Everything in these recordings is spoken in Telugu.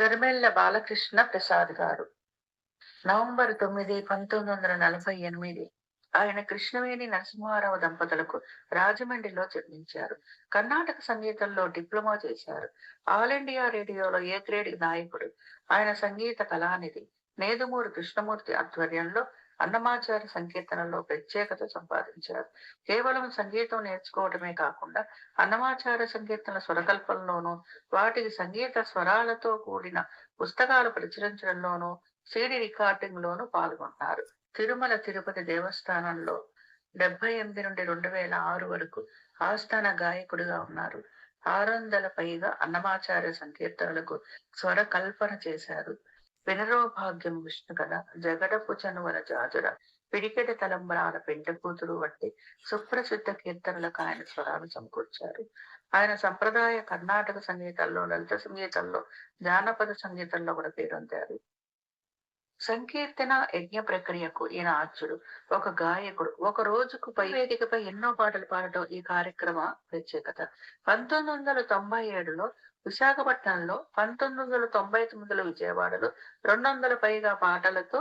గరిమెళ్ళ బాలకృష్ణ ప్రసాద్ గారు. నవంబర్ తొమ్మిది పంతొమ్మిది వందల నలభై ఎనిమిది ఆయన కృష్ణవేణి నరసింహారావు దంపతులకు రాజమండ్రిలో జన్మించారు. కర్ణాటక సంగీతంలో డిప్లొమా చేశారు. ఆల్ ఇండియా రేడియోలో ఏ గ్రేడ్ నాయకుడు? ఆయన సంగీత కళానిధి. నేదుమూరి కృష్ణమూర్తి ఆధ్వర్యంలో అన్నమాచార్య సంకీర్తనలో ప్రత్యేకత సంపాదించారు. కేవలం సంగీతం నేర్చుకోవడమే కాకుండా అన్నమాచార్య సంకీర్తన స్వరకల్పనలోనూ వాటికి సంగీత స్వరాలతో కూడిన పుస్తకాలు ప్రచురించడంలోనూ సిడి రికార్డింగ్ లోను పాల్గొన్నారు. తిరుమల తిరుపతి దేవస్థానంలో డెబ్బై ఎనిమిది నుండి రెండు వేల ఆరు వరకు ఆస్థాన గాయకుడిగా ఉన్నారు. ఆరు వందల పైగా అన్నమాచార్య సంకీర్తనలకు స్వర కల్పన చేశారు. వినరో భాగ్యం విష్ణు కథ జగడపు చనువల జాజుడ పిడికెడ తలంబరాల పెంట కూతురు వంటి సుప్రసిద్ధ కీర్తనలకు ఆయన స్వరాలు సమకూర్చారు. ఆయన సంప్రదాయ కర్ణాటక సంగీతంలో లలిత సంగీతంలో జానపద సంగీతంలో కూడా పేరొందారు. సంకీర్తన యజ్ఞ ప్రక్రియకు ఈయన ఆర్చుడు ఒక గాయకుడు. ఒక రోజుకు పై వేదికపై ఎన్నో పాటలు పాడటం ఈ కార్యక్రమ ప్రత్యేకత. పంతొమ్మిది వందల తొంభై ఏడులో విశాఖపట్నంలో పంతొమ్మిది వందల తొంభై తొమ్మిదిలో విజయవాడలో రెండు వందల పైగా పాటలతో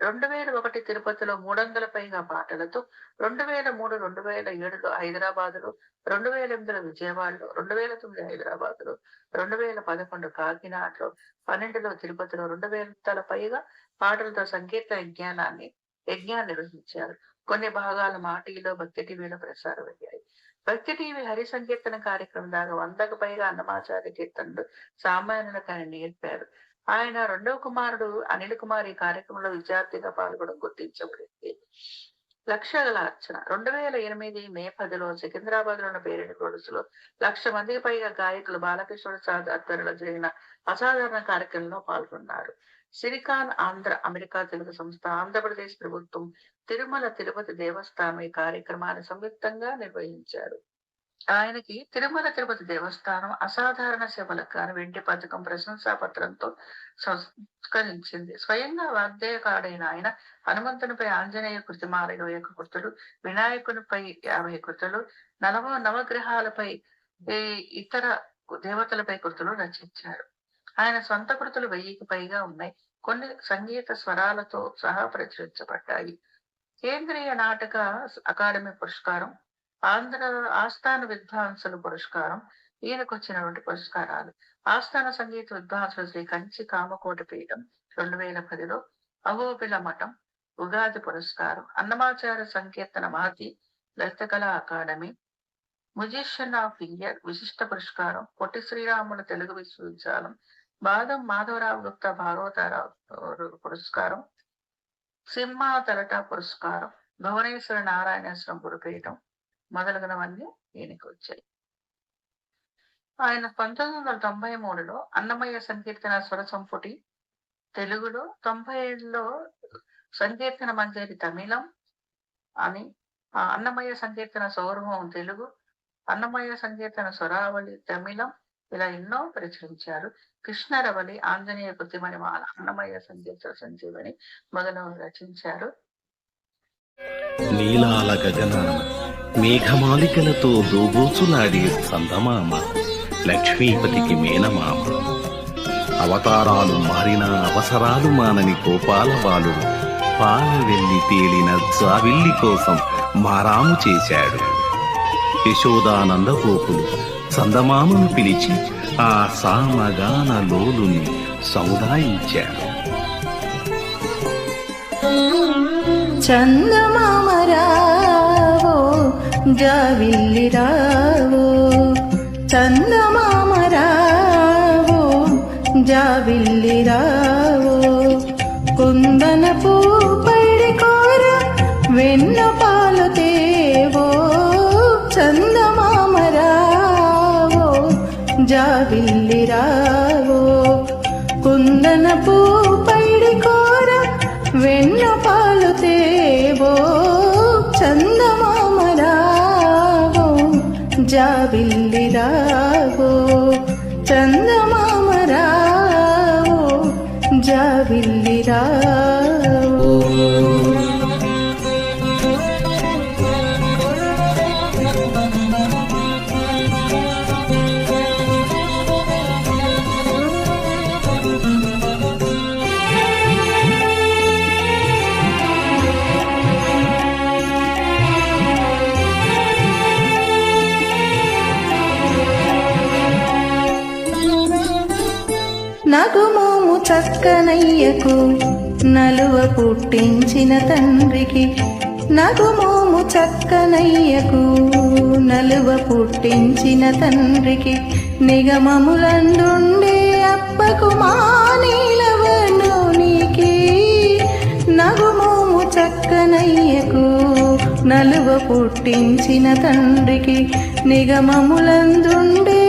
రెండు వేల ఒకటి తిరుపతిలో మూడు వందల పైగా పాటలతో రెండు వేల మూడు రెండు వేల ఏడులో హైదరాబాదులో రెండు వేల ఎనిమిదిలో విజయవాడలో రెండు వేల తొమ్మిది హైదరాబాదులో రెండు వేల పదకొండు కాకినాడలో పన్నెండులో తిరుపతిలో రెండు వేల పైగా పాటలతో సంకీర్తన యజ్ఞానాన్ని యజ్ఞాన్ని నిర్వహించారు. కొన్ని భాగాలు మాటీలో భక్తి టీవీలో ప్రసారం అయ్యాయి భక్తి టీవీ హరి సంకీర్తన కార్యక్రమం దాకా వందకు పైగా అన్నమాచార్య కీర్తనలు సామాన్యులకు ఆయన నేర్పారు. ఆయన రెండవ కుమారుడు అనిల్ కుమార్ ఈ కార్యక్రమంలో విద్యార్థిగా పాల్గొనడం గుర్తించబడింది. లక్షల అర్చన. రెండు వేల ఎనిమిది మే పదిలో సికింద్రాబాద్లో ఉన్న పేరెంట్ కొడుసులో లక్ష మందికి పైగా గాయకులు బాలకృష్ణుడు సాద్ ఆధ్వర్యంలో జరిగిన అసాధారణ కార్యక్రమంలో పాల్గొన్నారు. సిరికాన్ ఆంధ్ర అమెరికా తెలుగు సంస్థ ఆంధ్రప్రదేశ్ ప్రభుత్వం తిరుమల తిరుపతి దేవస్థానం ఈ కార్యక్రమాన్ని సంయుక్తంగా నిర్వహించారు. ఆయనకి తిరుమల తిరుపతి దేవస్థానం అసాధారణ సేవలకు వెండి పథకం ప్రశంసా పత్రంతో సంస్కరించింది. స్వయంగా వాగ్దేయకాడైన ఆయన హనుమంతునిపై ఆంజనేయ కృతి మారిన ఒక కృతులు వినాయకునిపై యాభై కృతులు నలవ నవగ్రహాలపై ఇతర దేవతలపై కృతులు రచించారు. ఆయన సొంత కృతులు వెయ్యికి పైగా ఉన్నాయి. కొన్ని సంగీత స్వరాలతో సహా ప్రచురించబడ్డాయి. కేంద్రీయ నాటక అకాడమీ పురస్కారం ఆంధ్ర ఆస్థాన విద్వాంసుల పురస్కారం ఈయనకు వచ్చినటువంటి పురస్కారాలు. ఆస్థాన సంగీత విద్వాంసులు శ్రీ కంచి కామకోటి పీఠం రెండు వేల పదిలో అహోబిల మఠం ఉగాది పురస్కారం అన్నమాచార సంకీర్తన Mahati లలితకళా academy musician of year విశిష్ట పురస్కారం పొట్టి శ్రీరాముల తెలుగు విశ్వవిద్యాలయం బాదం మాధవరావు గుప్తా భాగవతారావు పురస్కారం సింహ తలట పురస్కారం భువనేశ్వర నారాయణేశ్వరం గురుపీఠం మొదలగునవన్నీ ఈయనకి వచ్చాయి. ఆయన పంతొమ్మిది వందల తొంభై మూడులో అన్నమయ్య సంకీర్తన స్వర సంపుటి తెలుగులో తొంభై ఏడులో సంకీర్తన మంజరి తమిళం అని అన్నమయ్య సంకీర్తన సౌరభం తెలుగు అన్నమయ్య సంకీర్తన స్వరావళి తమిళం ఇలా ఎన్నో ప్రచురించారు. కృష్ణరవలి ఆంజనేయ కృతిమణి మాల అన్నమయ్య సంకీర్తన సంజీవని మొదలగు రచించారు. నీలాల గగనాన మేఘమాలికలతో దోబూచులాడే సందమామ లక్ష్మీపతికి మేనమామ. అవతారాలు మారిన అవసరాలు మానని గోపాల బాలుడు పాల వెళ్ళి తేలిన జావిల్లి కోసం మారాము చేశాడు. యశోదానందగోపులు చందమామను పిలిచి ఆ సామగాన లోలుని సముదాయించాడు చందమామరావో జావిల్లి రావో చందమామరావో జావిల్లి రావో. జావిల్లి కుందన పూ పడి కోర వెన్న పాలు తేవో చందమామరావో జావిల్లిరావో చందమామరావో జావిల్లిరావో నగుమోము చక్కనయ్యకు నలువ పుట్టించిన తండ్రికి. నగుమోము చక్కనయ్యకు నలువ పుట్టించిన తండ్రికి. నిగమములందుండే అప్పకు మానీలవనునికి నగుమోము చక్కనయ్యకు నలువ పుట్టించిన తండ్రికి. నిగమములందుండే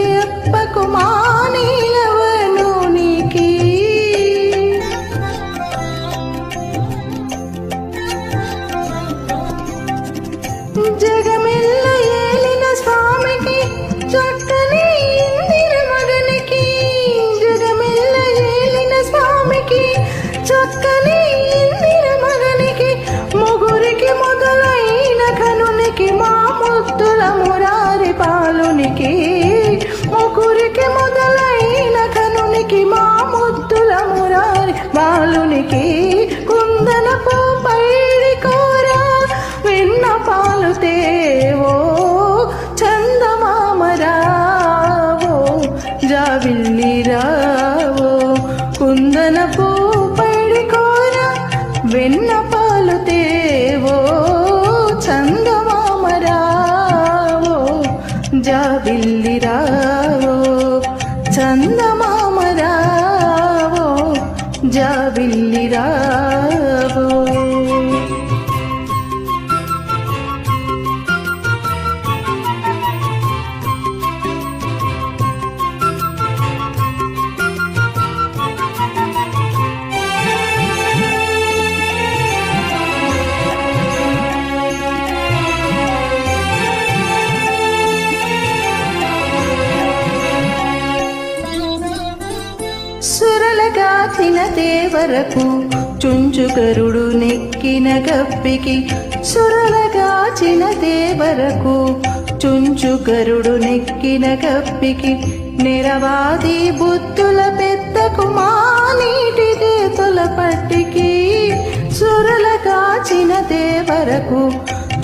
వరకు చుంచుకరుడు నెక్కిన గప్పికి సురలగాచిన దేవరకు చుంచుకరుడు నెక్కిన గప్పికి నిరవాది బుద్ధుల పెద్ద కుమానీటి నీటి దేతుల పట్టికి సురలగాచిన దేవరకు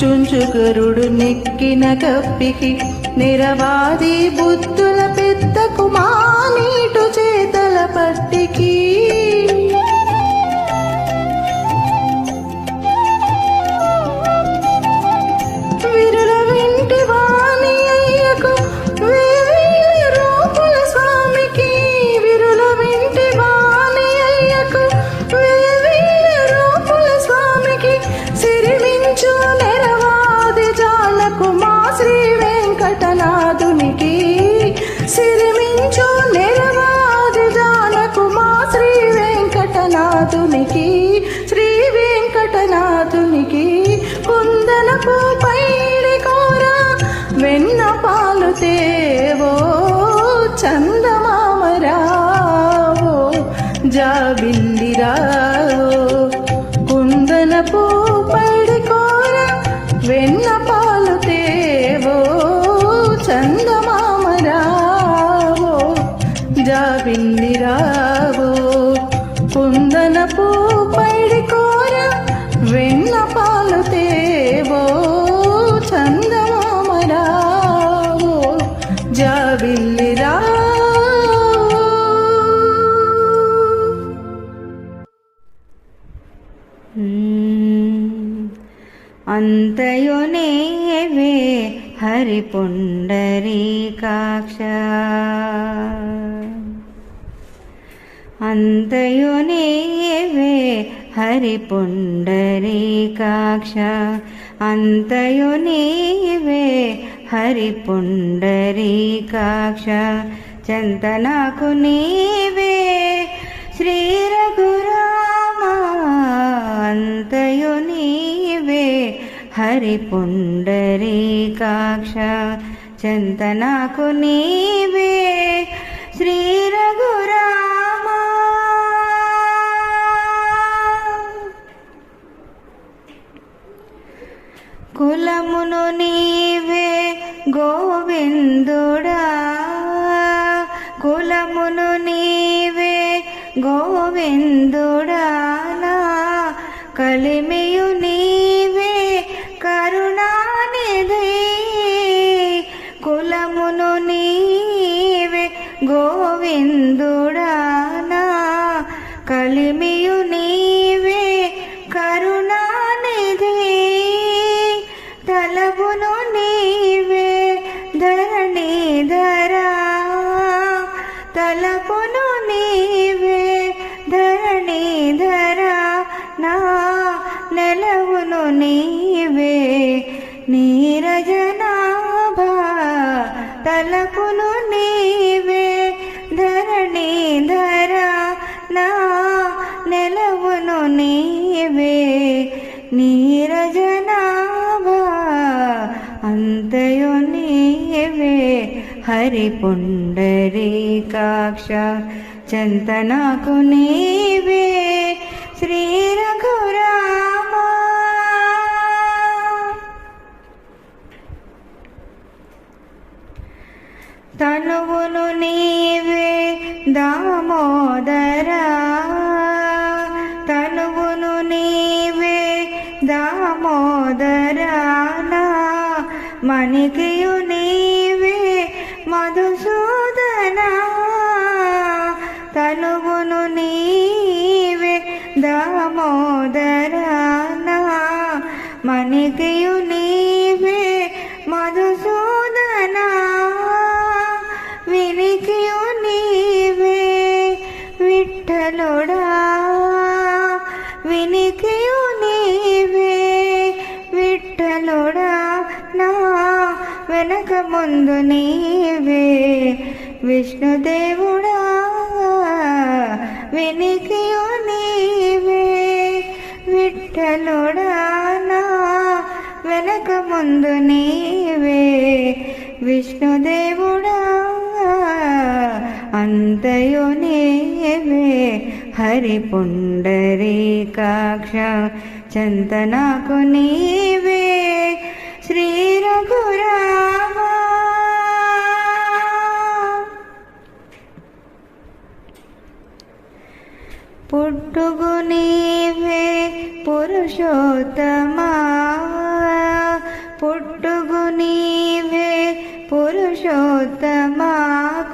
చుంచుకరుడు నెక్కిన గప్పికి నిరవాది బుద్ధుల పెద్ద కుమానీటు నీటు చేతల పట్టికి హరి పుండరీకాక్ష అంతయు నీవే హరి పుండరీకాక్ష అంతయు నీవే హరి పుండరీకాక్ష చంతనకు నీవే శ్రీ రఘురామ. అంతయు నీవే హరి పుండరీకాక్ష చంతనకు నీవే శ్రీ రఘురామ. కులమును నీవే గోవిందుడా. కులమును నీవే గోవిందుడా. హరి పుండరీకాక్ష చంతనాకు నీవే శ్రీ రఘురామ తనువును నీవే దామోదరా. తనువును నీవే దామోదరా మణికియు నీ মধুসূদন విష్ణుదేవుడా వినికియు నీవే. విఠలుడా నా వెనక ముందు నీవే. విష్ణుదేవుడా అంతయు నీవే. హరి పుండరీకాక్ష చంతనాకు నీవే శ్రీ రఘురామా పుట్టుగు నీవే పురుషోత్తమా? పుట్టుగు నీవే పురుషోత్తమా?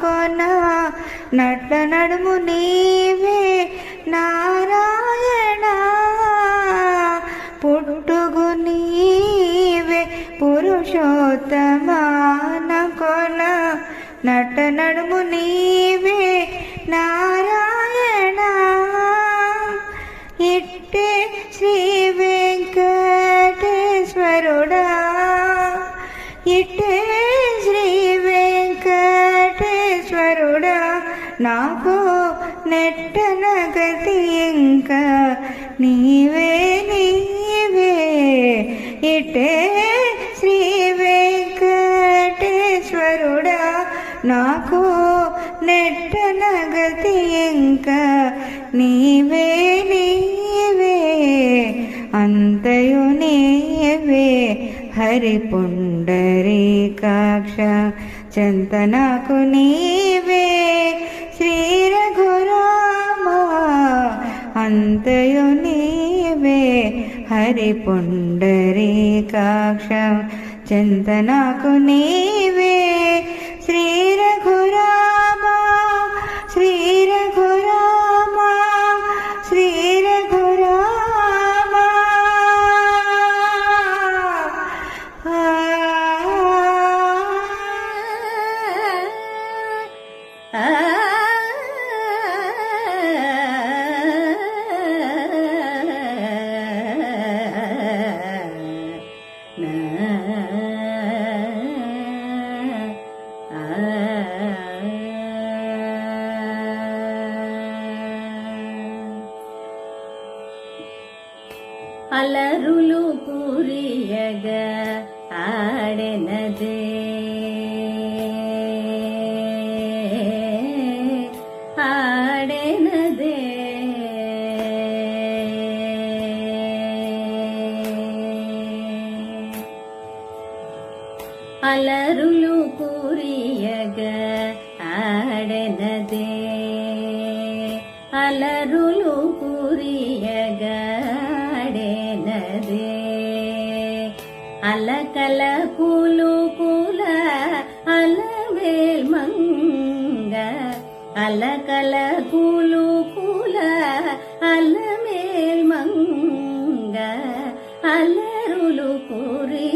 కొన నట్ట నడుము నీవే నారాయణ. పుట్టుగు నీవే పురుషోత్తమా? కొన నట్ట నడుము నీవే నారాయణ. నాకు నెట్టన గతి ఇంకా నీవే నీవే. ఇటే శ్రీ వెంకటేశ్వరుడా నాకు నెట్టన గతి ఇంకా నీవే నీవే. అంతయు నీవే. హరి పుండరీకాక్ష చంతనాకు పుండరీకాక్ష చంతనాకు నీ అలరులు కురియగ ఆడెనదే. అలకల కూలు కూల మంగ అలరులు కోరి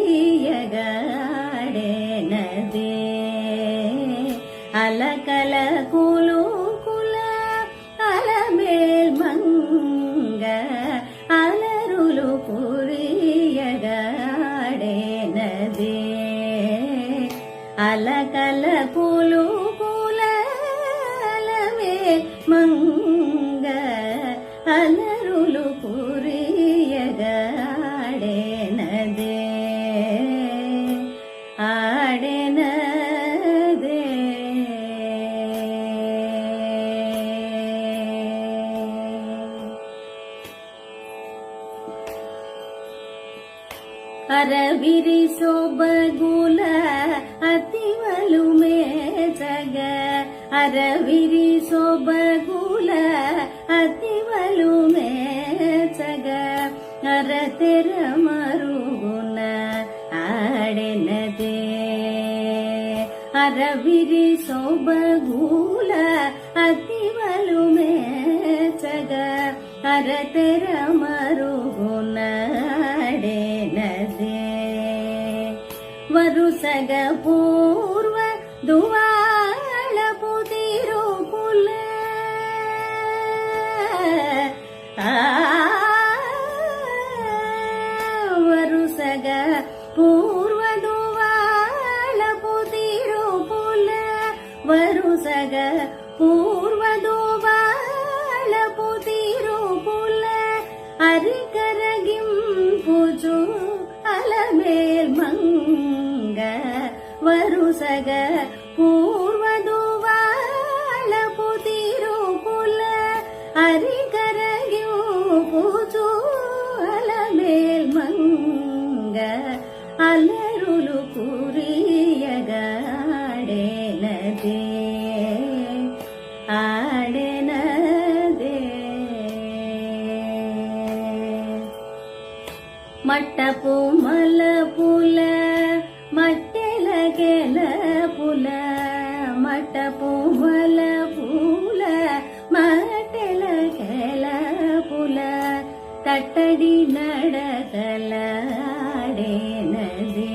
ಗತಿವಲುಮೆ ಜಗ ಅರತರ ಮರುಗುನಡೆ ನದೆ ವರುಸಗ ಪೂರ್ವ ದುವ ಸಗ కట్టడి నడతలాడే నదే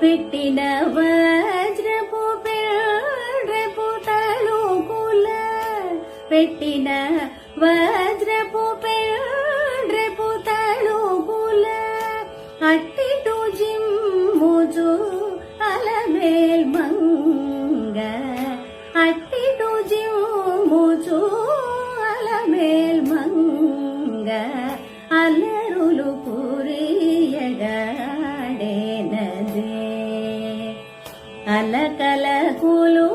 పెట్టిన వజ్రపు పెడపు తలుకుల పెట్టిన కలకల కులు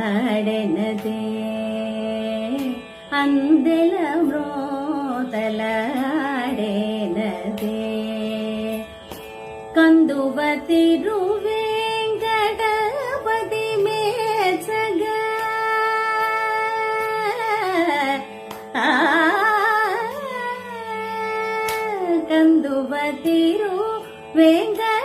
ಆಡೆನದೆ ಅಂದೆಲ ವ್ರೋತಲಾಡೆನದೆ ಕಂದುವ ತಿರುವೆಂಗಡಪದಿ ಮೇಚಗ ಕಂದುವ ತಿರು ವೆಂಗಡ